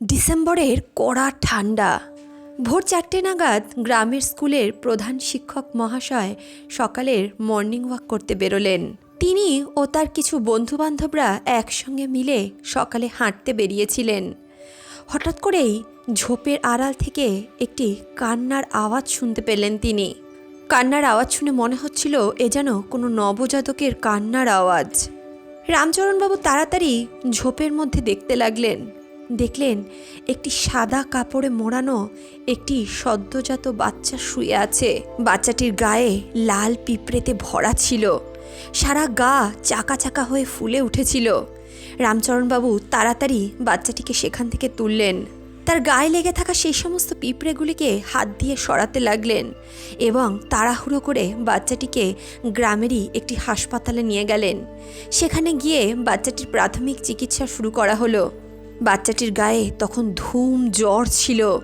ডিসেম্বরের কড়া ঠান্ডা। ভোর চারটে নাগাদ গ্রামের স্কুলের প্রধান শিক্ষক মহাশয় সকালের মর্নিং ওয়াক করতে বেরোলেন। তিনি ও তার কিছু বন্ধুবান্ধবরা একসঙ্গে মিলে সকালে হাঁটতে বেরিয়েছিলেন। হঠাৎ করেই ঝোপের আড়াল থেকে একটি কান্নার আওয়াজ শুনতে পেলেন তিনি। কান্নার আওয়াজ শুনে মনে হচ্ছিল এ যেন কোনো নবজাতকের কান্নার আওয়াজ। রামচরণবাবু তাড়াতাড়ি ঝোপের মধ্যে দেখতে লাগলেন। দেখলেন একটি সাদা কাপড়ে মোড়ানো একটি সদ্যজাত বাচ্চা শুয়ে আছে। বাচ্চাটির গায়ে লাল পিঁপড়েতে ভরা ছিল। সারা গা চাকা চাকা হয়ে ফুলে উঠেছিল। রামচরণবাবু তাড়াতাড়ি বাচ্চাটিকে সেখান থেকে তুললেন। তার গায়ে লেগে থাকা সেই সমস্ত পিঁপড়েগুলিকে হাত দিয়ে সরাতে লাগলেন এবং তাড়াহুড়ো করে বাচ্চাটিকে গ্রামেরই একটি হাসপাতালে নিয়ে গেলেন। সেখানে গিয়ে বাচ্চাটির প্রাথমিক চিকিৎসা শুরু করা হলো। বাচ্চাটির গায়ে তখন ধুম জ্বর ছিল।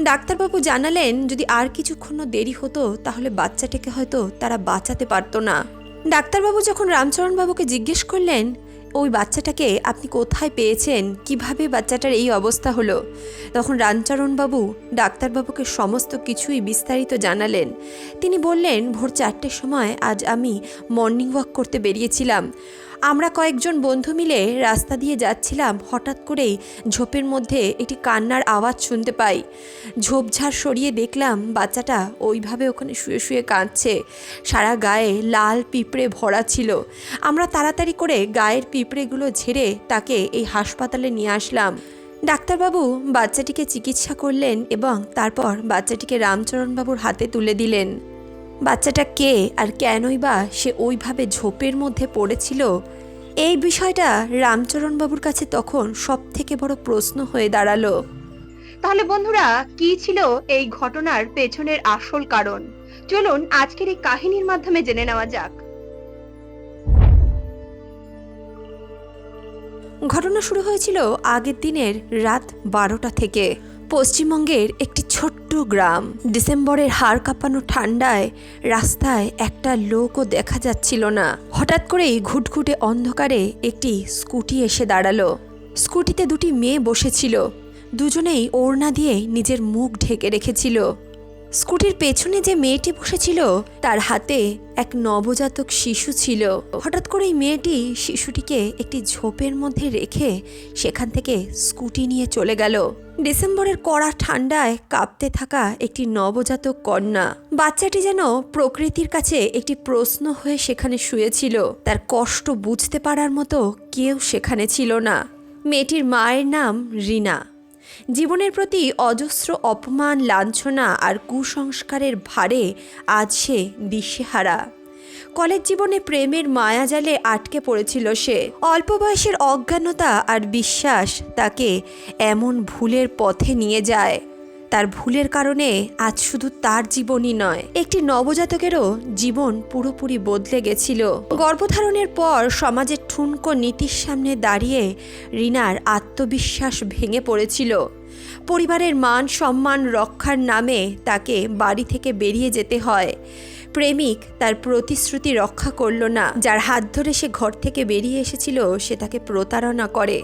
ডাক্তারবাবু জানালেন, যদি আর কিছুক্ষণ দেরি হতো, তাহলে বাচ্চাটাকে হয়তো তারা বাঁচাতে পারতো না। ডাক্তারবাবু যখন রামচরণবাবুকে জিজ্ঞেস করলেন, ওই বাচ্চাটাকে আপনি কোথায় পেয়েছেন? কীভাবে বাচ্চাটার এই অবস্থা হলো? তখন রামচরণবাবু ডাক্তারবাবুকে সমস্ত কিছুই বিস্তারিত জানালেন। তিনি বললেন, ভোর চারটের সময় আজ আমি মর্নিং ওয়াক করতে বেরিয়েছিলাম। আমরা কয়েকজন বন্ধু মিলে রাস্তা দিয়ে যাচ্ছিলাম, হঠাৎ করেই ঝোপের মধ্যে একটি কান্নার আওয়াজ শুনতে পাই। ঝোপঝাড় সরিয়ে দেখলাম বাচ্চাটা ওইভাবে ওখানে শুয়ে শুয়ে কাঁদছে। সারা গায়ে লাল পিঁপড়ে ভরা ছিল। আমরা তাড়াতাড়ি করে গায়ের পিঁপড়েগুলো ঝেড়ে তাকে এই হাসপাতালে নিয়ে আসলাম। ডাক্তারবাবু বাচ্চাটিকে চিকিৎসা করলেন এবং তারপর বাচ্চাটিকে রামচরণবাবুর হাতে তুলে দিলেন। বাচ্চাটা কে আর কেনই বা সে ওইভাবে ঝোপের মধ্যে পড়েছিল? এই বিষয়টা রামচরণবাবুর কাছে তখন সব থেকে বড় প্রশ্ন হয়ে দাঁড়াল। তাহলে বন্ধুরা কি ছিল এই ঘটনার পেছনের আসল কারণ? চলুন আজকের এই কাহিনীর মাধ্যমে জেনে নেওয়া যাক। ঘটনা শুরু হয়েছিল আগের দিনের রাত বারোটা থেকে। পশ্চিমবঙ্গের একটি ছোট্ট গ্রাম ডিসেম্বরের হাড় কাঁপানো ঠান্ডায় রাস্তায় একটা লোকও দেখা যাচ্ছিল না। হঠাৎ করেই ঘুটঘুটে অন্ধকারে একটি স্কুটি এসে দাঁড়াল। স্কুটিতে দুটি মেয়ে বসেছিল। দুজনেই ওড়না দিয়ে নিজের মুখ ঢেকে রেখেছিল। স্কুটির পেছনে যে মেয়েটি বসেছিল, তার হাতে এক নবজাতক শিশু ছিল। হঠাৎ করে এই মেয়েটি শিশুটিকে একটি ঝোপের মধ্যে রেখে সেখান থেকে স্কুটি নিয়ে চলে গেল। ডিসেম্বরের কড়া ঠান্ডায় কাঁপতে থাকা একটি নবজাতক কন্যা। বাচ্চাটি যেন প্রকৃতির কাছে একটি প্রশ্ন হয়ে সেখানে শুয়েছিল। তার কষ্ট বুঝতে পারার মতো কেউ সেখানে ছিল না। মেয়েটির মায়ের নাম রিনা। জীবনের প্রতি অজস্র অপমান, লাঞ্ছনা আর কুসংস্কারের ভারে আজ সে দিশেহারা। কলেজ জীবনে প্রেমের মায়াজালে আটকে পড়েছিল সে। অল্প বয়সের অজ্ঞানতা আর বিশ্বাস তাকে এমন ভুলের পথে নিয়ে যায়। তার ভুলের কারণে আজ শুধু তার জীবনই নয়, একটি নবজাতকেরও জীবন পুরোপুরি বদলে গেছিল। গর্ভধারণের পর সমাজের ঠুনকো নীতির সামনে দাঁড়িয়ে রিনার আত্মবিশ্বাস ভেঙে পড়েছিল। পরিবারের মান সম্মান রক্ষার নামে তাকে বাড়ি থেকে বেরিয়ে যেতে হয়। প্রেমিক তার প্রতিশ্রুতি রক্ষা করল না। যার হাত ধরে সে ঘর থেকে বেরিয়ে এসেছিল, সে তাকে প্রতারণা করে।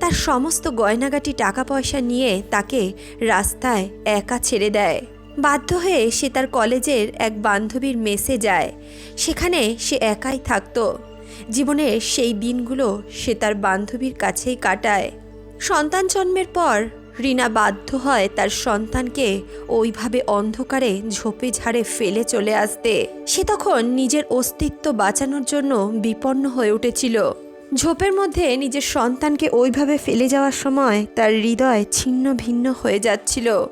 তার সমস্ত গয়নাগাটি টাকা পয়সা নিয়ে তাকে রাস্তায় একা ছেড়ে দেয়। বাধ্য হয়ে সে তার কলেজের এক বান্ধবীর মেসে যায়। সেখানে সে একাই থাকতো। জীবনের সেই দিনগুলো সে তার বান্ধবীর কাছেই কাটায়। সন্তান জন্মের পর রিনা বাধ্য হয় তার সন্তানকে ওইভাবে অন্ধকারে ঝোপে ঝাড়ে ফেলে চলে আসতে। সে তখন নিজের অস্তিত্ব বাঁচানোর জন্য বিপন্ন হয়ে উঠেছিল। ঝোপের মধ্যে নিজের সন্তানকে ওইভাবে ফেলে যাওয়ার সময় তার হৃদয় ছিন্ন ভিন্ন হয়ে যাচ্ছিল।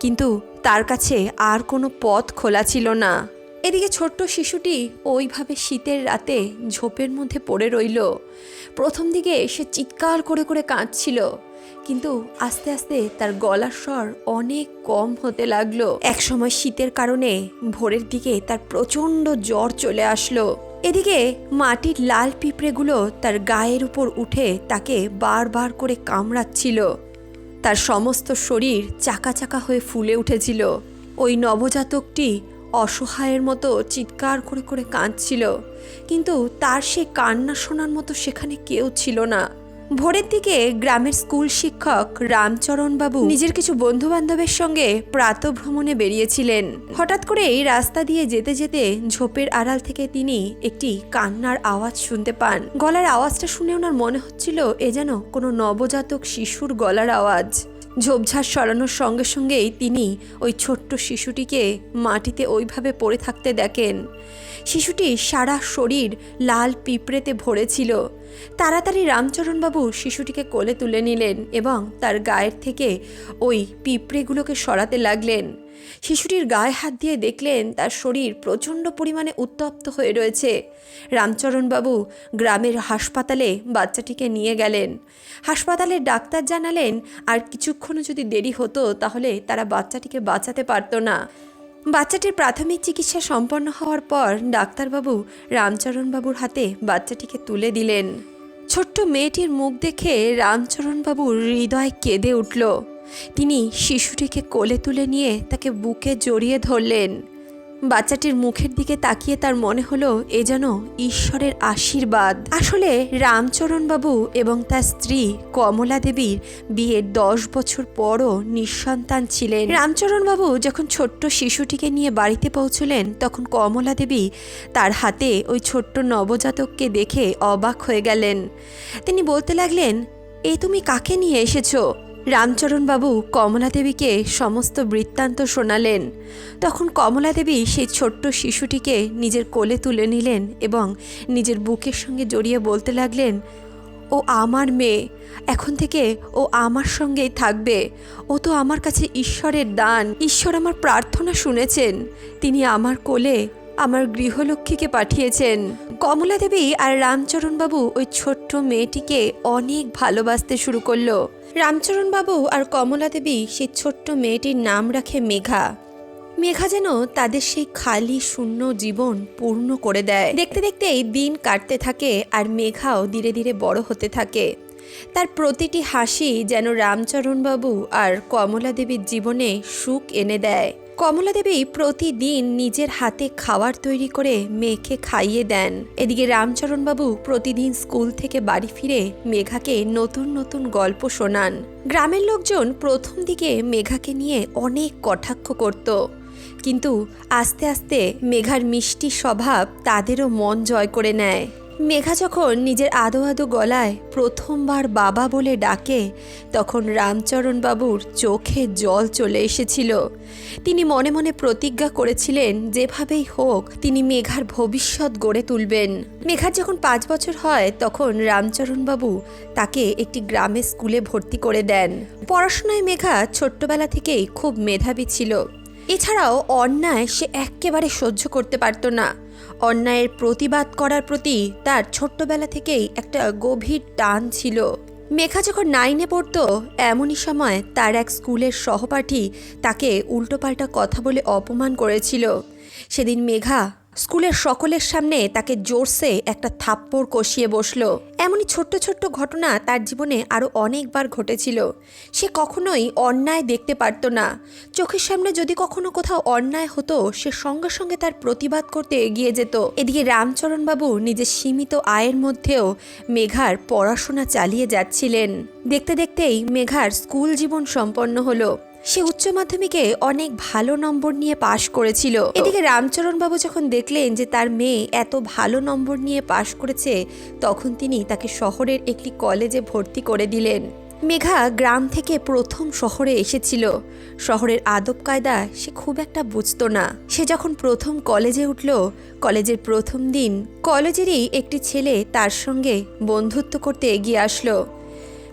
কিন্তু তার কাছে আর কোনো পথ খোলা ছিল না। এদিকে ছোট্ট শিশুটি ওইভাবে শীতের রাতে ঝোপের মধ্যে পড়ে রইল। প্রথম দিকে সে চিৎকার করে করে কাঁদছিল, কিন্তু আস্তে আস্তে তার গলার স্বর অনেক কম হতে লাগল। একসময় শীতের কারণে ভোরের দিকে তার প্রচণ্ড জ্বর চলে আসলো। এদিকে মাটির লাল পিঁপড়েগুলো তার গায়ের উপর উঠে তাকে বারবার করে কামড়াচ্ছিল। তার সমস্ত শরীর চাকা চাকা হয়ে ফুলে উঠেছিল। ওই নবজাতকটি অসহায়ের মতো চিৎকার করে করে কাঁদছিল। কিন্তু তার সে কান্না শোনার মতো সেখানে কেউ ছিল না। ভোরের দিকে গ্রামের স্কুল শিক্ষক রামচরণ বাবু নিজের কিছু বন্ধু বান্ধবের সঙ্গে প্রাতভ্রমণে বেরিয়েছিলেন। হঠাৎ করেই রাস্তা দিয়ে যেতে যেতে ঝোপের আড়াল থেকে তিনি একটি কান্নার আওয়াজ শুনতে পান। গলার আওয়াজটা শুনে ওনার মনে হচ্ছিল এ যেন কোনো নবজাতক শিশুর গলার আওয়াজ। ঝোপঝাড় সরানোর সঙ্গে সঙ্গেই তিনি ওই ছোট্ট শিশুটিকে মাটিতে ওইভাবে পড়ে থাকতে দেখেন। শিশুটির সারা শরীর লাল পিঁপড়েতে ভরেছিল তাড়াতাড়ি রামচরণবাবু শিশুটিকে কোলে তুলে নিলেন এবং তার গায়ের থেকে ওই পিঁপড়েগুলোকে সরাতে লাগলেন। শিশুটির গায়ে হাত দিয়ে দেখলেন তার শরীর প্রচণ্ড পরিমাণে উত্তপ্ত হয়ে রয়েছে। রামচরণবাবু গ্রামের হাসপাতালে বাচ্চাটিকে নিয়ে গেলেন। হাসপাতালের ডাক্তার জানালেন, আর কিছুক্ষণও যদি দেরি হতো তাহলে তারা বাচ্চাটিকে বাঁচাতে পারতো না। বাচ্চাটির প্রাথমিক চিকিৎসা সম্পন্ন হওয়ার পর ডাক্তারবাবু রামচরণবাবুর হাতে বাচ্চাটিকে তুলে দিলেন। ছোট্ট মেয়েটির মুখ দেখে রামচরণবাবুর হৃদয় কেঁদে উঠল। তিনি শিশুটিকে কোলে তুলে নিয়ে তাকে বুকে জড়িয়ে ধরলেন। বাচ্চাটির মুখের দিকে তাকিয়ে তার মনে হলো এ যেন ঈশ্বরের আশীর্বাদ। আসলে রামচরণবাবু এবং তার স্ত্রী কমলা দেবীর বিয়ের দশ বছর পরও নিঃসন্তান ছিলেন। রামচরণবাবু যখন ছোট্ট শিশুটিকে নিয়ে বাড়িতে পৌঁছলেন, তখন কমলা দেবী তার হাতে ওই ছোট্ট নবজাতককে দেখে অবাক হয়ে গেলেন। তিনি বলতে লাগলেন, এ তুমি কাকে নিয়ে এসেছ? রামচরণবাবু কমলা দেবীকে সমস্ত বৃত্তান্ত শোনালেন। তখন কমলা দেবী সেই ছোট্ট শিশুটিকে নিজের কোলে তুলে নিলেন এবং নিজের বুকের সঙ্গে জড়িয়ে বলতে লাগলেন, ও আমার মেয়ে, এখন থেকে ও আমার সঙ্গেই থাকবে। ও তো আমার কাছে ঈশ্বরের দান। ঈশ্বর আমার প্রার্থনা শুনেছেন। তিনি আমার কোলে আমার গৃহলক্ষ্মীকে পাঠিয়েছেন। কমলা দেবী আর রামচরণবাবু ওই ছোট্ট মেয়েটিকে অনেক ভালোবাসতে শুরু করল। রামচরণবাবু আর কমলা দেবী সেই ছোট্ট মেয়েটির নাম রাখে মেঘা। মেঘা যেন তাদের সেই খালি শূন্য জীবন পূর্ণ করে দেয়। দেখতে দেখতেই দিন কাটতে থাকে আর মেঘাও ধীরে ধীরে বড় হতে থাকে। তার প্রতিটি হাসি যেন রামচরণবাবু আর কমলা দেবীর জীবনে সুখ এনে দেয়। কমলা দেবী প্রতিদিন নিজের হাতে খাবার তৈরি করে মেয়েকে খাইয়ে দেন। এদিকে রামচরণবাবু প্রতিদিন স্কুল থেকে বাড়ি ফিরে মেঘাকে নতুন নতুন গল্প শোনান। গ্রামের লোকজন প্রথম দিকে মেঘাকে নিয়ে অনেক কটাক্ষ করত। কিন্তু আস্তে আস্তে মেঘার মিষ্টি স্বভাব তাদেরও মন জয় করে নেয়। মেঘা যখন নিজের আদো আদো গলায় প্রথমবার বাবা বলে ডাকে, তখন রামচরণ বাবুর চোখে জল চলে এসেছিল। তিনি মনে মনে প্রতিজ্ঞা করেছিলেন, যেভাবেই হোক তিনি মেঘার ভবিষ্যৎ গড়ে তুলবেন। মেঘার যখন পাঁচ বছর হয়, তখন রামচরণ বাবু তাকে একটি গ্রামে স্কুলে ভর্তি করে দেন। পড়াশোনায় মেঘা ছোট্টবেলা থেকেই খুব মেধাবী ছিল। এছাড়াও অন্যায় সে একেবারে সহ্য করতে পারত না। অন্যায়ের প্রতিবাদ করার প্রতি তার ছোট্টবেলা থেকেই একটা গভীর টান ছিল। মেঘা যখন নাইনে পড়ত, এমনই সময় তার এক স্কুলের সহপাঠী তাকে উল্টোপাল্টা কথা বলে অপমান করেছিল। সেদিন মেঘা স্কুলের সকলের সামনে তাকে জোরসে একটা থাপ্পড় কষিয়ে বসল। এমনই ছোট্ট ছোট্ট ঘটনা তার জীবনে আরও অনেকবার ঘটেছিল। সে কখনোই অন্যায় দেখতে পারত না। চোখের সামনে যদি কখনো কোথাও অন্যায় হতো, সে সঙ্গে সঙ্গে তার প্রতিবাদ করতে এগিয়ে যেত। এদিকে রামচরণবাবু নিজের সীমিত আয়ের মধ্যেও মেঘার পড়াশোনা চালিয়ে যাচ্ছিলেন। দেখতে দেখতেই মেঘার স্কুল জীবন সম্পন্ন হলো। সে উচ্চ মাধ্যমিকে অনেক ভালো নম্বর নিয়ে পাশ করেছিল। এদিকে রামচরণবাবু যখন দেখলেন যে তার মেয়ে এত ভালো নম্বর নিয়ে পাশ করেছে, তখন তিনি তাকে শহরের একটি কলেজে ভর্তি করে দিলেন। মেঘা গ্রাম থেকে প্রথম শহরে এসেছিল। শহরের আদব কায়দা সে খুব একটা বুঝতো না। সে যখন প্রথম কলেজে উঠল, কলেজের প্রথম দিন কলেজেরই একটি ছেলে তার সঙ্গে বন্ধুত্ব করতে এগিয়ে আসলো।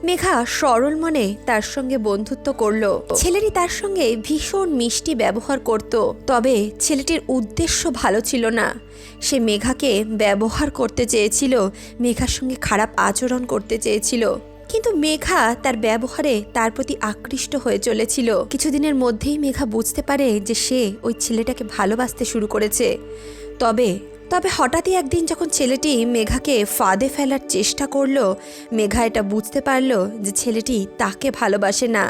মেঘা সরল মনে তার সঙ্গে বন্ধুত্ব করল। ছেলেটি তার সঙ্গে ভীষণ মিষ্টি ব্যবহার করত, তবে ছেলেটির উদ্দেশ্য ভালো ছিল না। সে মেঘাকে ব্যবহার করতে চেয়েছিল, মেঘার সঙ্গে খারাপ আচরণ করতে চেয়েছিল। কিন্তু মেঘা তার ব্যবহারে তার প্রতি আকৃষ্ট হয়ে চলেছিল। কিছুদিনের মধ্যেই মেঘা বুঝতে পারে যে সে ওই ছেলেটাকে ভালোবাসতে শুরু করেছে। তবে তবে হঠাৎই একদিন যখন ছেলেটি মেঘাকে ফাঁদে ফেলার চেষ্টা করল, মেঘা এটা বুঝতে পারল যে ছেলেটি তাকে ভালোবাসে না।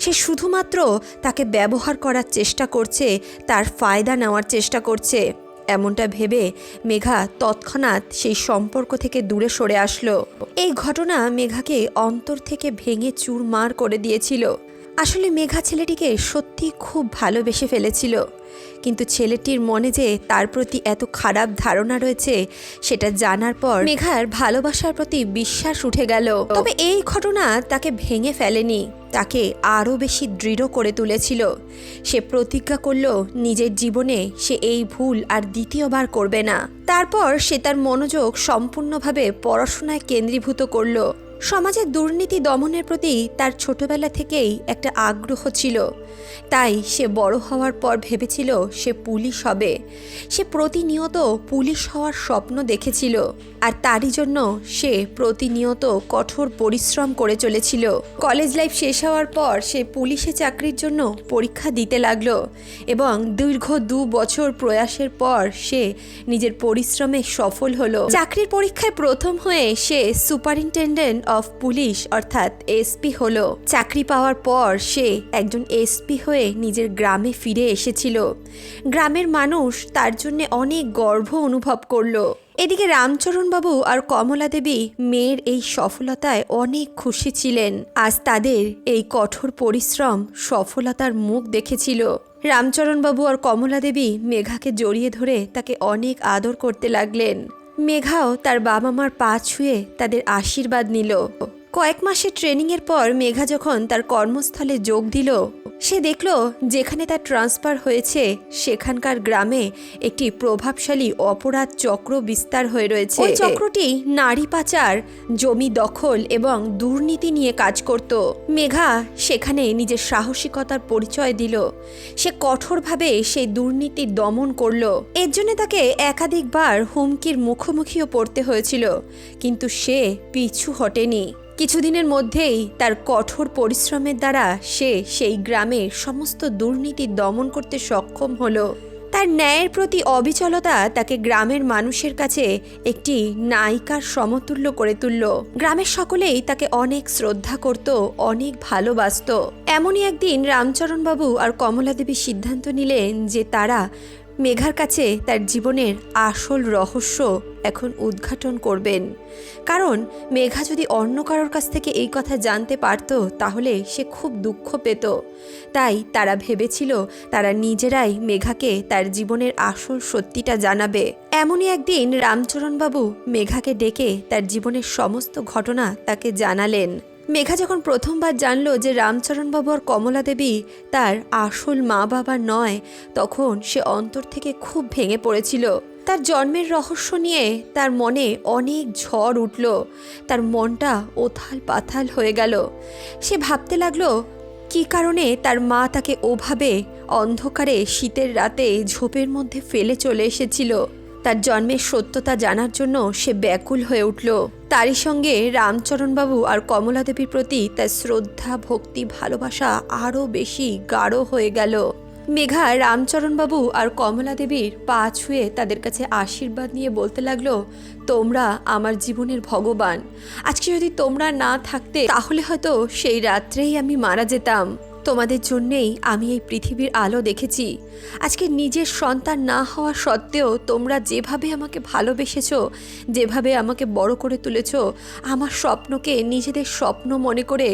সে শুধুমাত্র তাকে ব্যবহার করার চেষ্টা করছে, তার ফায়দা নেওয়ার চেষ্টা করছে। এমনটা ভেবে মেঘা তৎক্ষণাৎ সেই সম্পর্ক থেকে দূরে সরে আসলো। এই ঘটনা মেঘাকে অন্তর থেকে ভেঙে চুরমার করে দিয়েছিল। আসলে মেঘা ছেলেটিকে সত্যি খুব ভালোবেসে ফেলেছিল। কিন্তু ছেলেটির মনে যে তার প্রতি এত খারাপ ধারণা রয়েছে, সেটা জানার পর মেঘার ভালোবাসার প্রতি বিশ্বাস উঠে গেল। তবে এই ঘটনা তাকে ভেঙে ফেলেনি, তাকে আরও বেশি দৃঢ় করে তুলেছিল। সে প্রতিজ্ঞা করল, নিজের জীবনে সে এই ভুল আর দ্বিতীয়বার করবে না। তারপর সে তার মনোযোগ সম্পূর্ণভাবে পড়াশোনায় কেন্দ্রীভূত করল। সমাজের দুর্নীতি দমনের প্রতি তার ছোটবেলা থেকেই একটা আগ্রহ ছিল। তাই সে বড় হওয়ার পর ভেবেছিল সে পুলিশ হবে। সে প্রতিনিয়ত পুলিশ হওয়ার স্বপ্ন দেখেছিল আর তারই জন্য সে প্রতিনিয়ত কঠোর পরিশ্রম করে চলেছিল। কলেজ লাইফ শেষ হওয়ার পর সে পুলিশে চাকরির জন্য পরীক্ষা দিতে লাগল এবং দীর্ঘ দু বছর প্রয়াসের পর সে নিজের পরিশ্রমে সফল হলো। চাকরির পরীক্ষায় প্রথম হয়ে সে সুপারিনটেন্ডেন্ট অফ পুলিশ অর্থাৎ এসপি হল। চাকরি পাওয়ার পর সে একজন এসপি হয়ে নিজের গ্রামে ফিরে এসেছিল। গ্রামের মানুষ তার জন্য অনেক গর্ব অনুভব করল। এদিকে রামচরণবাবু আর কমলা দেবী মেয়ের এই সফলতায় অনেক খুশি ছিলেন। আজ তাদের এই কঠোর পরিশ্রম সফলতার মুখ দেখেছিল। রামচরণবাবু আর কমলা দেবী মেঘাকে জড়িয়ে ধরে তাকে অনেক আদর করতে লাগলেন। মেঘাও তার বাবা মার পা ছুঁয়ে তাদের আশীর্বাদ নিল। কয়েক মাসের ট্রেনিংয়ের পর মেঘা যখন তার কর্মস্থলে যোগ দিল, সে দেখল যেখানে তার ট্রান্সফার হয়েছে সেখানকার গ্রামে একটি প্রভাবশালী অপরাধ চক্র বিস্তার হয়ে রয়েছে। ওই চক্রটি নারী পাচার, জমি দখল এবং দুর্নীতি নিয়ে কাজ করত। মেঘা সেখানে নিজের সাহসিকতার পরিচয় দিল। সে কঠোরভাবে সেই দুর্নীতি দমন করল। এর জন্য তাকে একাধিকবার হুমকির মুখোমুখিও পড়তে হয়েছিল, কিন্তু সে পিছু হটেনি। কিছুদিনের মধ্যেই তার কঠোর পরিশ্রমের দ্বারা সে সেই গ্রামের সমস্ত দুর্নীতি দমন করতে সক্ষম হলো। তার ন্যায়ের প্রতি অবিচলতা তাকে গ্রামের মানুষের কাছে একটি নায়িকার সমতুল্য করে তুলল। গ্রামের সকলেই তাকে অনেক শ্রদ্ধা করত, অনেক ভালোবাসত। এমনই একদিন রামচরণবাবু আর কমলা দেবী সিদ্ধান্ত নিলেন যে তারা মেঘার কাছে তার জীবনের আসল রহস্য এখন উদ্ঘাটন করবেন। কারণ মেঘা যদি অন্য কারোর কাছ থেকে এই কথা জানতে পারত, তাহলে সে খুব দুঃখ পেত। তাই তারা ভেবেছিল তারা নিজেরাই মেঘাকে তার জীবনের আসল সত্যিটা জানাবে। এমনই একদিন রামচরণবাবু মেঘাকে ডেকে তার জীবনের সমস্ত ঘটনা তাকে জানালেন। মেঘা যখন প্রথমবার জানলো যে রামচরণবাবু আর কমলা দেবী তার আসল মা বাবা নয়, তখন সে অন্তর থেকে খুব ভেঙে পড়েছিল। তার জন্মের রহস্য নিয়ে তার মনে অনেক ঝড় উঠল। তার মনটা ওথাল পাথাল হয়ে গেল। সে ভাবতে লাগল, কী কারণে তার মা তাকে ওভাবে অন্ধকারে শীতের রাতে ঝোপের মধ্যে ফেলে চলে এসেছিল? তার জন্মের সত্যতা জানার জন্য সে ব্যাকুল হয়ে উঠল। তারই সঙ্গে রামচরণবাবু আর কমলা দেবীর প্রতি তার শ্রদ্ধা, ভক্তি, ভালোবাসা আরও বেশি গাঢ় হয়ে গেল। মেঘা রামচরণবাবু আর কমলা দেবীর পা ছুঁয়ে তাদের কাছে আশীর্বাদ নিয়ে বলতে লাগল, তোমরা আমার জীবনের ভগবান। আজকে যদি তোমরা না থাকতে, তাহলে হয়তো সেই রাত্রেই আমি মারা যেতাম। তোমাদের জন্যেই আমি এই পৃথিবীর আলো দেখেছি। আজকে নিজের সন্তান না হওয়া সত্ত্বেও তোমরা যেভাবে আমাকে ভালোবেসেছ, যেভাবে আমাকে বড় করে তুলেছ, আমার স্বপ্নকে নিজেদের স্বপ্ন মনে করে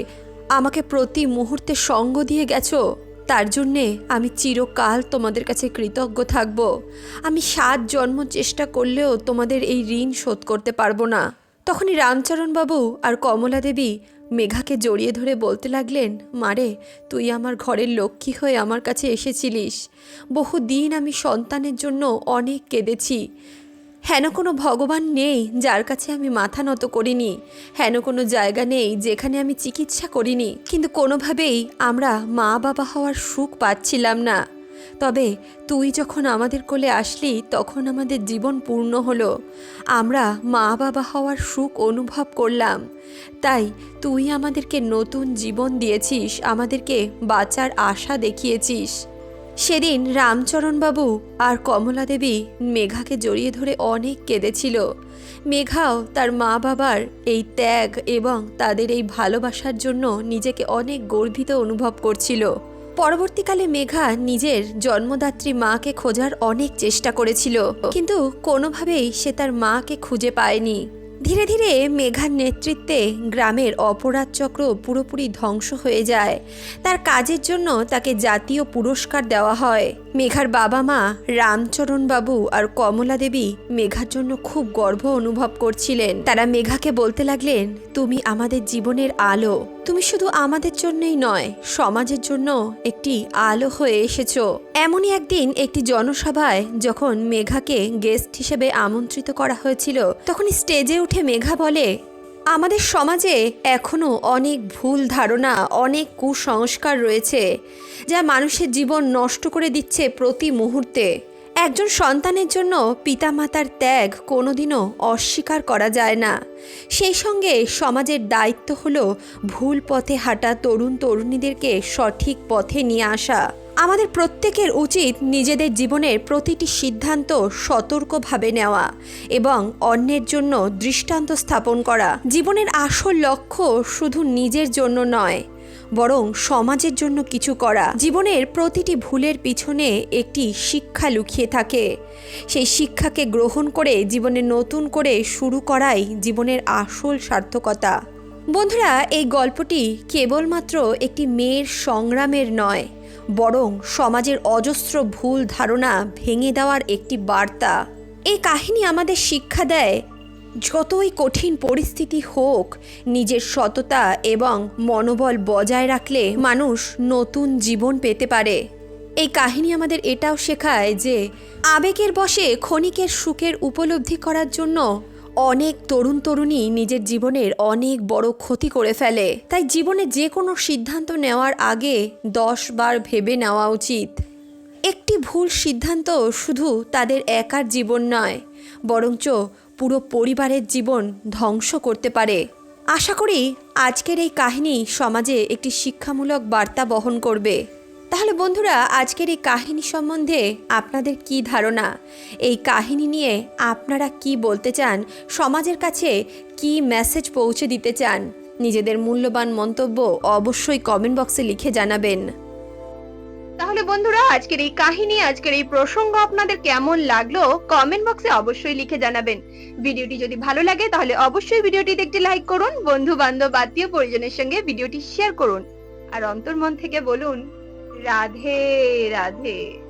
আমাকে প্রতি মুহূর্তে সঙ্গ দিয়ে গেছো, তার জন্যে আমি চিরকাল তোমাদের কাছে কৃতজ্ঞ থাকব। আমি সাত জন্ম চেষ্টা করলেও তোমাদের এই ঋণ শোধ করতে পারব না। তখনই রামচরণবাবু আর কমলা দেবী মেঘাকে জড়িয়ে ধরে বলতে লাগলেন, মারে, তুই আমার ঘরের লক্ষ্মী হয়ে আমার কাছে এসেছিলিস। বহু দিন আমি সন্তানের জন্য অনেক কেঁদেছি। হেন কোনো ভগবান নেই যার কাছে আমি মাথা নত করিনি। হেন কোনো জায়গা নেই যেখানে আমি চিকিৎসা করিনি। কিন্তু কোনোভাবেই আমরা মা বাবা হওয়ার সুখ পাচ্ছিলাম না। তবে তুই যখন আমাদের কোলে আসলি, তখন আমাদের জীবন পূর্ণ হলো। আমরা মা বাবা হওয়ার সুখ অনুভব করলাম। তাই তুই আমাদেরকে নতুন জীবন দিয়েছিস, আমাদেরকে বাঁচার আশা দেখিয়েছিস। সেদিন রামচরণবাবু আর কমলা দেবী মেঘাকে জড়িয়ে ধরে অনেক কেঁদেছিল। মেঘাও তার মা বাবার এই ত্যাগ এবং তাদের এই ভালোবাসার জন্য নিজেকে অনেক গর্বিত অনুভব করছিল। পরবর্তীকালে মেঘা নিজের জন্মদাত্রী মাকে খোঁজার অনেক চেষ্টা করেছিল, কিন্তু কোনোভাবেই সে তার মাকে খুঁজে পায়নি। ধীরে ধীরে মেঘার নেতৃত্বে গ্রামের অপরাধ চক্র পুরোপুরি ধ্বংস হয়ে যায়। তার কাজের জন্য তাকে জাতীয় পুরস্কার দেওয়া হয়। মেঘার বাবা মা রামচরণ বাবু আর কমলা দেবী মেঘার জন্য খুব গর্ব অনুভব করছিলেন। তারা মেঘাকে বলতে লাগলেন, তুমি আমাদের জীবনের আলো। তুমি শুধু আমাদের জন্যই নয়, সমাজের জন্য একটি আলো হয়ে এসেছ। এমনই একদিন একটি জনসভায় যখন মেঘাকে গেস্ট হিসেবে আমন্ত্রিত করা হয়েছিল, তখন স্টেজে উঠে মেঘা বলে, আমাদের সমাজে এখনও অনেক ভুল ধারণা, অনেক কুসংস্কার রয়েছে, যা মানুষের জীবন নষ্ট করে দিচ্ছে প্রতি মুহূর্তে। একজন সন্তানের জন্য পিতামাতার ত্যাগ কোনোদিনও অস্বীকার করা যায় না। সেই সঙ্গে সমাজের দায়িত্ব হলো ভুল পথে হাঁটা তরুণ তরুণীদেরকে সঠিক পথে নিয়ে আসা। আমাদের প্রত্যেকের উচিত নিজেদের জীবনের প্রতিটি সিদ্ধান্ত সতর্কভাবে নেওয়া এবং অন্যের জন্য দৃষ্টান্ত স্থাপন করা। জীবনের আসল লক্ষ্য শুধু নিজের জন্য নয়, বরং সমাজের জন্য কিছু করা। জীবনের প্রতিটি ভুলের পিছনে একটি শিক্ষা লুকিয়ে থাকে। সেই শিক্ষাকে গ্রহণ করে জীবনে নতুন করে শুরু করাই জীবনের আসল সার্থকতা। বন্ধুরা, এই গল্পটি কেবলমাত্র একটি মেয়ের সংগ্রামের নয় বরং সমাজের অজস্র ভুল ধারণা ভেঙে দেওয়ার একটি বার্তা। এই কাহিনী আমাদের শিক্ষা দেয়, যতই কঠিন পরিস্থিতি হোক, নিজের সততা এবং মনোবল বজায় রাখলে মানুষ নতুন জীবন পেতে পারে। এই কাহিনী আমাদের এটাও শেখায় যে, আবেগের বশে ক্ষণিকের সুখের উপলব্ধি করার জন্য অনেক তরুণ তরুণী নিজের জীবনের অনেক বড় ক্ষতি করে ফেলে। তাই জীবনে যে কোনো সিদ্ধান্ত নেওয়ার আগে দশ বার ভেবে নেওয়া উচিত। একটি ভুল সিদ্ধান্ত শুধু তাদের একার জীবন নয়, বরঞ্চ পুরো পরিবারের জীবন ধ্বংস করতে পারে। আশা করি আজকের এই কাহিনী সমাজে একটি শিক্ষামূলক বার্তা বহন করবে। তাহলে বন্ধুরা, আজকের এই কাহিনী সম্বন্ধে আপনাদের কি ধারণা? এই কাহিনী নিয়ে আপনারা কি বলতে চান? সমাজের কাছে কি মেসেজ পৌঁছে দিতে চান? নিজেদের মূল্যবান মন্তব্য অবশ্যই কমেন্ট বক্সে লিখে জানাবেন। তাহলে বন্ধুরা, আজকের এই কাহিনী, আজকের এই প্রসঙ্গ আপনাদের কেমন লাগল কমেন্ট বক্সে অবশ্যই লিখে জানাবেন। ভিডিওটি যদি ভালো লাগে, তাহলে অবশ্যই ভিডিওটিতে একটি লাইক করুন বন্ধু বান্ধব আত্মীয় পরিজনের সঙ্গে ভিডিওটি শেয়ার করুন। আর অন্তর্মন থেকে বলুন রাধে রাধে।